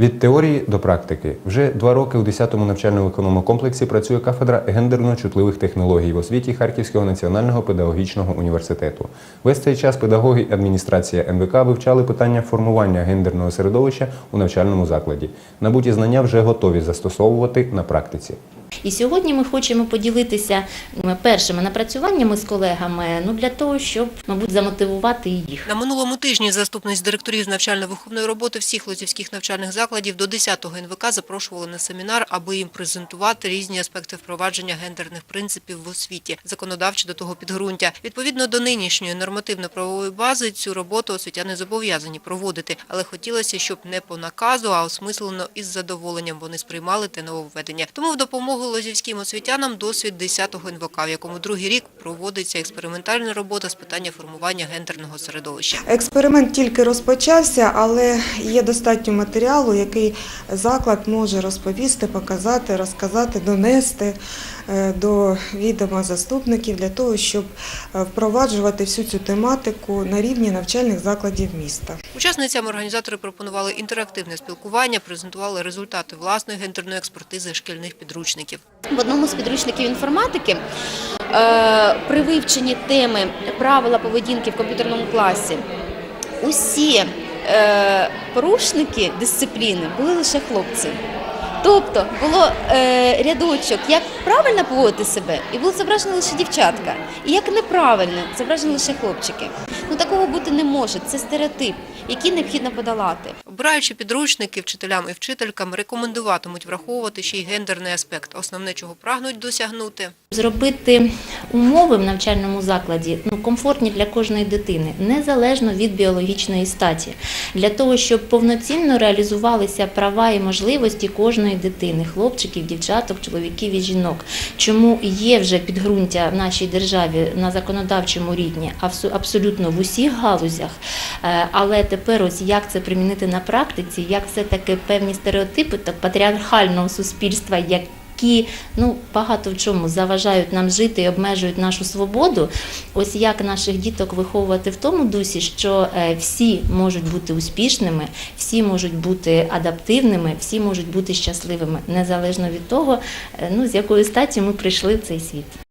Від теорії до практики вже два роки у 10-му навчально-виконому комплексі працює кафедра гендерно-чутливих технологій в освіті Харківського національного педагогічного університету. Весь цей час педагоги і адміністрація НВК вивчали питання формування гендерного середовища у навчальному закладі. Набуті знання вже готові застосовувати на практиці. І сьогодні ми хочемо поділитися першими напрацюваннями з колегами ну для того, щоб мабуть замотивувати їх. На минулому тижні заступниць директорів з навчально-виховної роботи всіх лозівських навчальних закладів до 10-го НВК запрошували на семінар, аби їм презентувати різні аспекти впровадження гендерних принципів в освіті, законодавче до того підґрунтя. Відповідно до нинішньої нормативно-правової бази, цю роботу освітяни зобов'язані проводити, але хотілося, щоб не по наказу, а осмислено із задоволенням вони сприймали те нововведення. Тому в допомогу лозівським освітянам досвід 10-го НВК, в якому другий рік проводиться експериментальна робота з питання формування гендерного середовища. Експеримент тільки розпочався, але є достатньо матеріалу, який заклад може розповісти, показати, розказати, донести до відома заступників для того, щоб е, впроваджувати всю цю тематику на рівні навчальних закладів міста. Учасницям організатори пропонували інтерактивне спілкування, презентували результати власної гендерної експертизи шкільних підручників. В одному з підручників інформатики е, при вивченні теми правила поведінки в комп'ютерному класі усі е, порушники дисципліни були лише хлопці. Тобто було е, рядочок, як правильно поводити себе, і було зображено лише дівчатка. І як неправильно, зображені лише хлопчики. Ну такого бути не може. Це стереотип, який необхідно подолати. Обираючи підручники вчителям і вчителькам, рекомендуватимуть враховувати ще й гендерний аспект, основне, чого прагнуть досягнути. Зробити умови в навчальному закладі ну, комфортні для кожної дитини, незалежно від біологічної статі, для того, щоб повноцінно реалізувалися права і можливості кожної дитини, хлопчиків, дівчаток, чоловіків і жінок. Чому є вже підґрунтя в нашій державі на законодавчому рівні абсолютно в усіх галузях, Е, але тепер ось як це примінити на практиці, як все таки певні стереотипи та патріархального суспільства, які ну багато в чому заважають нам жити і обмежують нашу свободу. Ось як наших діток виховувати в тому дусі, що е, всі можуть бути успішними, всі можуть бути адаптивними, всі можуть бути щасливими, незалежно від того, е, ну з якої статі ми прийшли в цей світ.